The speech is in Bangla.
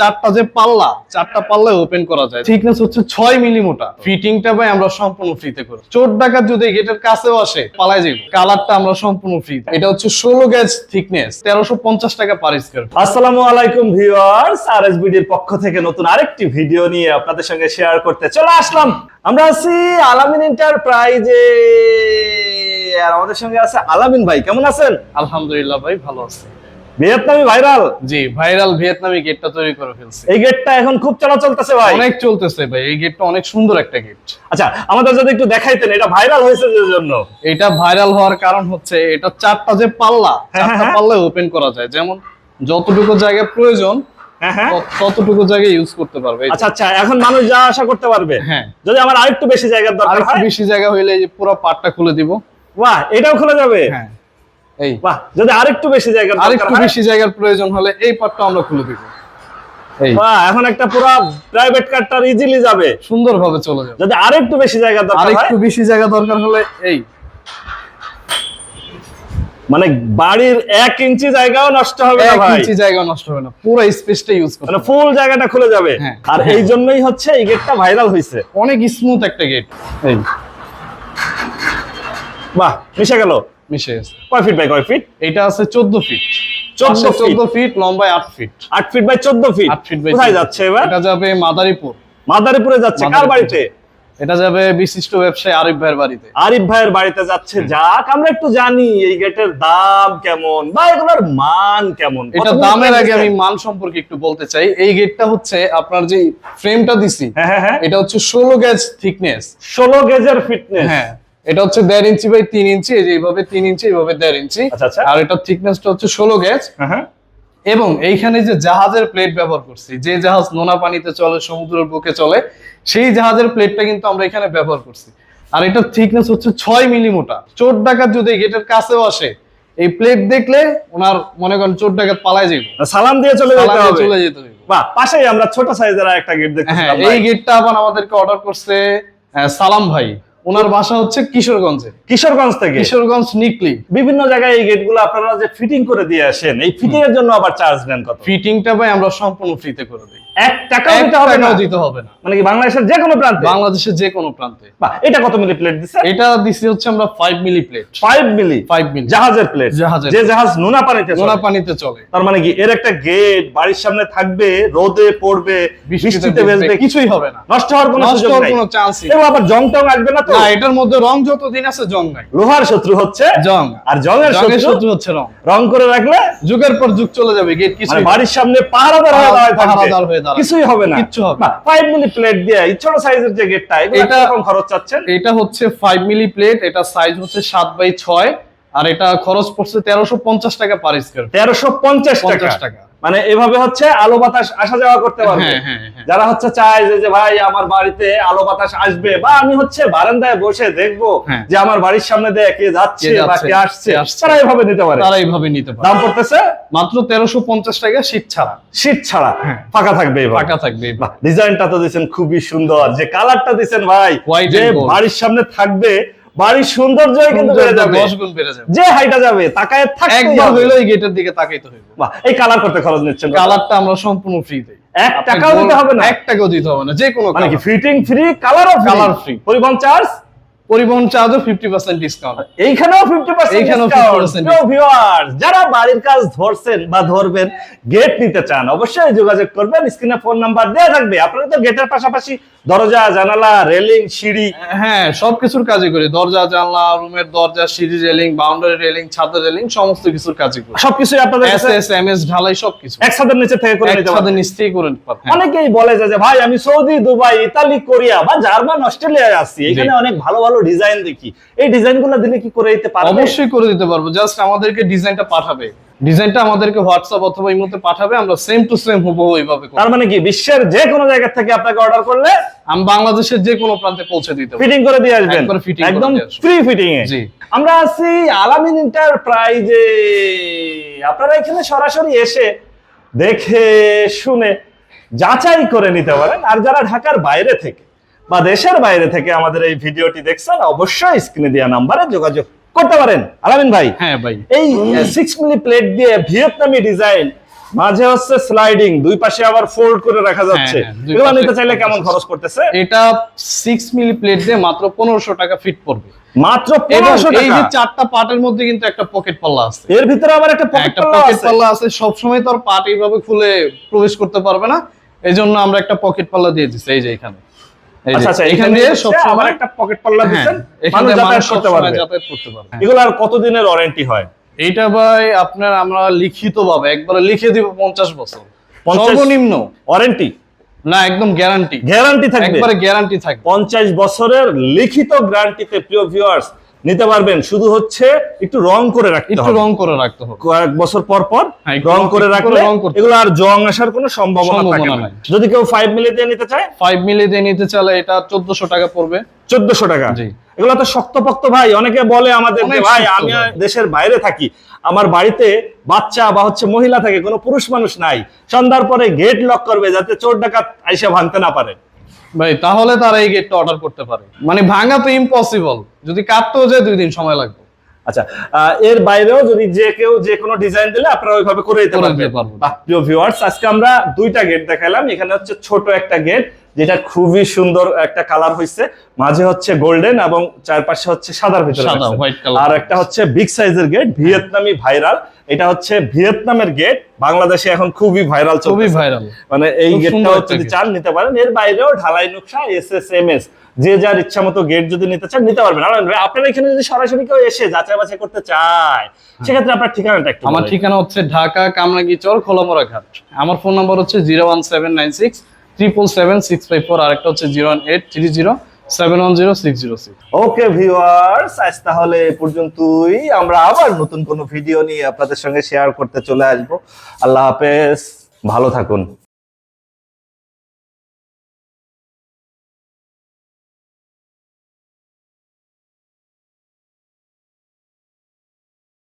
চারটা যে পাল্লা চারটা পাল্লা ওপেন করা যায়। থিকনেস হচ্ছে ছয় মিলি মোটা ফিটিংটা ভাই আমরা সম্পূর্ণ ফ্রিতে করি। চোর ডাকাত যদি গেটের কাছেও আসে পালায় যাবে কালারটা আমরা সম্পূর্ণ ফ্রি এটা হচ্ছে ষোলো গ্যাজ থিকনেস তেরোশো পঞ্চাশ টাকা পার স্কোয়ার আসসালামু আলাইকুম ভিউয়ার্স আরএসবিডির পক্ষ থেকে নতুন আরেকটি ভিডিও নিয়ে আপনাদের সঙ্গে শেয়ার করতে চলে আসলাম। আমরা আছি আলামিন এন্টারপ্রাইজে আর আমাদের সঙ্গে আছে আলামিন ভাই কেমন আছেন? আলহামদুলিল্লাহ ভাই ভালো আছে। ভিয়েতনামি ভাইরাল। জি ভাইরাল ভিয়েতনামি গেটটা তৈরি করে ফেলছে। এই গেটটা এখন খুব চলা চলতেছে ভাই। অনেক চলতেছে ভাই এই গেটটা অনেক সুন্দর একটা গেট। আচ্ছা আমাদের যদি একটু দেখাইতেন এটা ভাইরাল হয়েছে যে জন্য? এটা ভাইরাল হওয়ার কারণ হচ্ছে এটা চারটা যে পাল্লা হ্যাঁ, চারটা হ্যাঁ। পাল্লা ওপেন করা যায়। যেমন যতটুকু জায়গা প্রয়োজন হ্যাঁ হ্যাঁ। ততটুকু জায়গায় ইউজ করতে পারবে। আচ্ছা আচ্ছা এখন মানুষ যা আশা করতে পারবে। হ্যাঁ। যদি আমার আরেকটু বেশি জায়গার দরকার হয়। বেশি জায়গা হইলে এই পুরো পাটটা খুলে দিব। বাহ এটাও খুলে যাবে? হ্যাঁ। এই। বাহ যদি আরেকটু বেশি জায়গার আর দরকার একটু বেশি জায়গার প্রয়োজন হলে এই পাটটা আমরা খুলে দিব। এই। বাহ এখন একটা পুরো প্রাইভেট কারটার ইজিলি যাবে। সুন্দরভাবে চলে যাবে। যদি আরেকটু বেশি জায়গার আর দরকার একটু বেশি জায়গা দরকার হলে এই। মানে বাড়ির এক ইঞ্চি জায়গাও নষ্ট হবে না ভাই। ইঞ্চি জায়গা নষ্ট হবে না পুরো স্পেসটা ইউজ করতে মানে ফুল জায়গাটা খুলে যাবে। হ্যাঁ। আর এই জন্যই হচ্ছে এই গেটটা ভাইরাল হয়েছে অনেক স্মুথ একটা গেট এই। বাহ মিশে গেল। মিশে গেছে। কয় ফিট বাই কয় ফিট এটা আছে চোদ্দ ফিট চোদ্দ ফিট লম্বায় আট ফিট আট ফিট বাই চোদ্দ ফিট আট ফিট বাই কোথায় যাচ্ছে এবার? এটা যাবে মাদারীপুর। মাদারীপুরে যাচ্ছে। কার বাড়িতে? এটা যাবে বিশিষ্ট ব্যবসায়ী আরিফ ভাইয়ের বাড়িতে। আরিফ ভাইয়ের বাড়িতে যাচ্ছে। যাক আমরা একটু জানি এই গেটের দাম কেমন বা এগুলোর মান কেমন। এটা দামের আগে আমি মান সম্পর্কে একটু বলতে চাই। এই গেটটা হচ্ছে আপনার যে ফ্রেমটা দিছি হ্যাঁ হ্যাঁ হ্যাঁ। এটা হচ্ছে ষোলো গ্যাজ থিকনেস ষোলো গেজের ফিটনেস হ্যাঁ। এটা হচ্ছে দেড় ইঞ্চি বাই তিন ইঞ্চি এই যে এইভাবে তিন ইঞ্চি এইভাবে দেড় ইঞ্চি। আচ্ছা, আচ্ছা। আর এটা থিকনেসটা হচ্ছে ষোলো গ্যাজ হ্যাঁ এবং এইখানে যে জাহাজের প্লেট ব্যবহার করছি যে জাহাজ নোনা পানিতে চলে সমুদ্রের বুকে চলে সেই জাহাজের প্লেটটা কিন্তু আমরা এখানে ব্যবহার করছি। আর এটার থিকনেস হচ্ছে ছয় মিলি মোটা চোর ডাকাত যদি গেটের কাছেও আসে এই প্লেট দেখলে ওনার মনে করেন চোর ডাকাত পালায় যাইব। সালাম দিয়ে চলে যেতে হবে। চলে যেতে বাহ পাশেই আমরা ছোট সাইজের একটা গেট হ্যাঁ এই গেটটা আবার আমাদেরকে অর্ডার করছে সালাম ভাই। ওনার বাসা হচ্ছে কিশোরগঞ্জে। কিশোরগঞ্জ থেকে? কিশোরগঞ্জ নিকলি। বিভিন্ন জায়গায় এই গেটগুলো আপনারা যে ফিটিং করে দিয়ে আসেন এই ফিটিং এর জন্য আবার চার্জ নেন কত? ফিটিংটা ভাই আমরা সম্পূর্ণ ফ্রিতে করে দিই। এক টাকাও দিতে হবে না। দিতে হবে না। মানে কি বাংলাদেশের যে কোনো প্রান্তে? বাংলাদেশের যে কোনো প্রান্তে। এটা কত মিলি প্লেট দিচ্ছে এটা দিছি হচ্ছে আমরা five milli plate five milli five milli জাহাজের প্লেট জাহাজের যে জাহাজ নোনা পানিতে নোনা পানিতে চলে। তার মানে কি এর একটা গেট বাড়ির সামনে থাকবে রোদে পড়বে বৃষ্টিতে কিছুই হবে না। নষ্ট হওয়ার কোনো সুযোগ নাই। কোনো চান্স এগুলো আবার জং টং আসবে না তো? না এটার মধ্যে রং যত দিন আছে জং নাই। লোহার শত্রু হচ্ছে জং। আর জংয়ের শত্রু হচ্ছে রং। রং করে রাখলে যুগের পর যুগ চলে যাবে গেট কিছু মানে বাড়ির সামনে পাহারাদার হয়ে দাঁড়ায় থাকবে। পাহারাদার হয়ে। কিছুই হবে না। কিছু হবে না। ফাইভ মিলি প্লেট দিয়ে এই ছোট সাইজের যে গেটটা এটা কীরকম খরচ চাচ্ছেন? এটা হচ্ছে ফাইভ মিলি প্লেট এটা সাইজ হচ্ছে সাত বাই ছয়। আর এটা খরচ পড়ছে তেরোশো পঞ্চাশ টাকা পার স্কোয়ার তেরোশো পঞ্চাশ টাকা। মানে এভাবে হচ্ছে আলো বাতাস আসা যাওয়া করতে পারবে। হ্যাঁ, হ্যাঁ, হ্যাঁ। যারা হচ্ছে চায় যে ভাই আমার বাড়িতে আলো বাতাস আসবে বা আমি হচ্ছে বারান্দায় বসে দেখব। যে আমার বাড়ির সামনে দিয়ে কে যাচ্ছে বা কে আসছে তারা এভাবে নিতে পারে। তারা এইভাবে নিতে পারে। দাম পড়তেছে? মাত্র তেরোশো পঞ্চাশ টাকা শীত ছাড়া। শীত ছাড়া। ফাঁকা থাকবে ফাঁকা থাকবে ডিজাইনটা তো দিয়েছেন খুবই সুন্দর। যে কালারটা দিয়েছেন ভাই যে বাড়ির সামনে থাকবে বাড়ির সৌন্দর্য কিন্তু বেড়ে যাবে। দশ গুণ বেড়ে যাবে। যে হাইটা যাবে তাকায় থাকতে একবার হইল এই গেটের দিকে তাকাইতে হইবে। বাহ এই কালার করতে খরচ নিচ্ছেন কালারটা আমরা সম্পূর্ণ ফ্রি দেই। এক টাকাও দিতে হবে না? এক টাকাও দিতে হবে না যে কোনো মানে কি ফিটিং ফ্রি কালারও কালার ফ্রি পরিবহন চার্জ পরিবহন চার্জও ফিফটি পার্সেন্ট ডিসকাউন্ট এইখানেও ফিফটি পার্সেন্ট যারা বাড়ির কাজ ধরছেন বা ধরবেন গেট নিতে চান অবশ্যই যোগাযোগ করবেন। স্ক্রিনে ফোন নাম্বার দেওয়া থাকবে। আপনারা তো গেটের পাশাপাশি দরজা জানালা রেলিং সিঁড়ি। হ্যাঁ সবকিছুর করি। দরজা জানলা রুমের দরজা সিঁড়ি রেলিং বাউন্ডারি রেলিং ছাদের রেলিং সমস্ত কিছুর কাজই করি। সবকিছুই আপনাদের এস এস এম এস ঢালাই সবকিছু। এক ছাদের নিচে থেকে করে নিতে একসাথে পারবেন। নিশ্চয়ই করে নিতে। হ্যাঁ। অনেকেই বলে যে ভাই আমি সৌদি দুবাই ইতালি কোরিয়া বা জার্মান অস্ট্রেলিয়ায় আসছি এখানে অনেক ভালো ভালো ডিজাইন দেখি। এই ডিজাইনগুলো দিলে কি করে দিতে পারবে? অবশ্যই করে দিতে পারব। জাস্ট আমাদেরকে ডিজাইনটা পাঠাবে। ডিজাইনটা আমাদেরকে হোয়াটসঅ্যাপ অথবা ইমোতে পাঠাবে আমরা সেম টু সেম হুবহু এইভাবে করব। তার মানে কি বিশ্বের যে কোনো জায়গা থেকে আপনাকে অর্ডার করলে আমি বাংলাদেশের যে কোনো প্রান্তে পৌঁছে দিতে ফিটিং করে দিয়ে আসবেন। একদম ফ্রি ফিটিং এ জি। আমরা আছি আলামিন এন্টারপ্রাইজে আপনারা এখানে সরাসরি এসে দেখে শুনে যাচাই করে নিতে পারেন। আর যারা ঢাকার বাইরে থেকে বা দেশের বাইরে থেকে আমাদের এই ভিডিওটি দেখছেন অবশ্যই স্ক্রিনে দেওয়া নাম্বারে যোগাযোগ করতে পারেন। আলামিন ভাই হ্যাঁ ভাই। এই সিক্স মিলি প্লেট দিয়ে ভিয়েতনামি ডিজাইন মাঝে হচ্ছে স্লাইডিং দুই পাশে আবার ফোল্ড করে রাখা যাচ্ছে। হ্যাঁ, এগুলো নিতে চাইলে কেমন খরচ করতেছে এটা সিক্স মিলি প্লেট দিয়ে মাত্র পনেরোশো টাকা ফিট পড়বে। মাত্র এবং পনেরোশো এই যে টাকা? চারটা পার্টের মধ্যে কিন্তু একটা পকেট পাল্লা আছে। এর ভিতরে আবার একটা হ্যাঁ, পকেট পাল্লা আছে? পাল্লা আছে সবসময় তো আর পার্ট এইভাবে খুলে প্রবেশ করতে পারবে না। এই জন্য আমরা একটা পকেট পাল্লা দিয়ে দিচ্ছি এই যে এখানে। আচ্ছা আচ্ছা এখান দিয়ে সবসময় একটা পকেট পাল্লা হ্যাঁ, দিচ্ছেন মানুষ যাতায়াত করতে পারবে। যাতায়াত করতে পারবে। এগুলো আর কতদিনের ওয়ারেন্টি হয়? এইটা ভাই আপনার আমরা লিখিত ভাবে একবারে লিখে দিব পঞ্চাশ বছর। 50 সর্বনিম্ন। ওয়ারেন্টি না একদম গ্যারান্টি গ্যারান্টি থাকবে? একবারে গ্যারান্টি থাকবে। পঞ্চাশ বছরের লিখিত গ্যারান্টিতে প্রিয় ভিউয়ার্স নিতে পারবেন। শুধু হচ্ছে একটু রং করে রাখতে একটু রং করে রাখতে হবে। কয়েক বছর পর পর হ্যাঁ, রং করে রাখলে এগুলো আর জং আসার কোনো সম্ভাবনা থাকে না। যদি কেউ ফাইভ মিলি দিয়ে নিতে চায়? ফাইভ মিলি দিয়ে নিতে চাইলে এটা চোদ্দশো টাকা পড়বে। চোদ্দশো টাকা। জি। এগুলো তো শক্তপোক্ত ভাই। অনেকে বলে আমাদের ভাই আমি দেশের বাইরে থাকি। আমার বাড়িতে বাচ্চা বা হচ্ছে মহিলা থাকে কোনো পুরুষ মানুষ নাই। সন্ধ্যার পরে গেট লক করবে যাতে চোর ডাকাত আইসা ভাঙতে না পারে। ভাই তাহলে তারা এই গেটটা অর্ডার করতে পারে। মানে ভাঙা তো ইম্পসিবল যদি কাটতেও যায় দুই দিন সময় লাগবে। আচ্ছা আহ, এর বাইরেও যদি যে কেউ যে কোনো ডিজাইন দিলে আপনারা ওইভাবে করে দিতে পারবেন। প্রিয় ভিউয়ার্স আজকে আমরা দুইটা গেট দেখালাম এখানে হচ্ছে ছোট একটা গেট যেটা খুবই সুন্দর একটা কালার হয়েছে মাঝে হচ্ছে গোল্ডেন এবং চারপাশে হচ্ছে সাদার ভিতরে। আর একটা হচ্ছে বিগ সাইজের গেট ভিয়েতনামি ভাইরাল এটা হচ্ছে ভিয়েতনামের গেট বাংলাদেশে এখন খুবই ভাইরাল খুবই ভাইরাল মানে এই গেটটাও যদি। চান নিতে পারেন। এর বাইরেও ঢালাই নকশা এস এস এম এস যে যার ইচ্ছা মতো গেট যদি নিতে চান নিতে পারবেন। আর আপনারা এখানে যদি সরাসরি কেউ এসে যাচাই বাছাই করতে চায় সেক্ষেত্রে আপনার ঠিকানাটা একটু আমার ঠিকানা হচ্ছে ঢাকা কামরাঙ্গি চর খোলামোড়া ঘাট। আমার ফোন নাম্বার হচ্ছে zero one seven nine six triple seven six five four আর একটা হচ্ছে zero one eight three zero seven one zero six zero six okay viewers আজ তাহলে এ পর্যন্তই। আমরা আবার নতুন কোনো ভিডিও নিয়ে আপনাদের সঙ্গে শেয়ার করতে চলে আসব। আল্লাহ হাফেজ, ভালো থাকুন।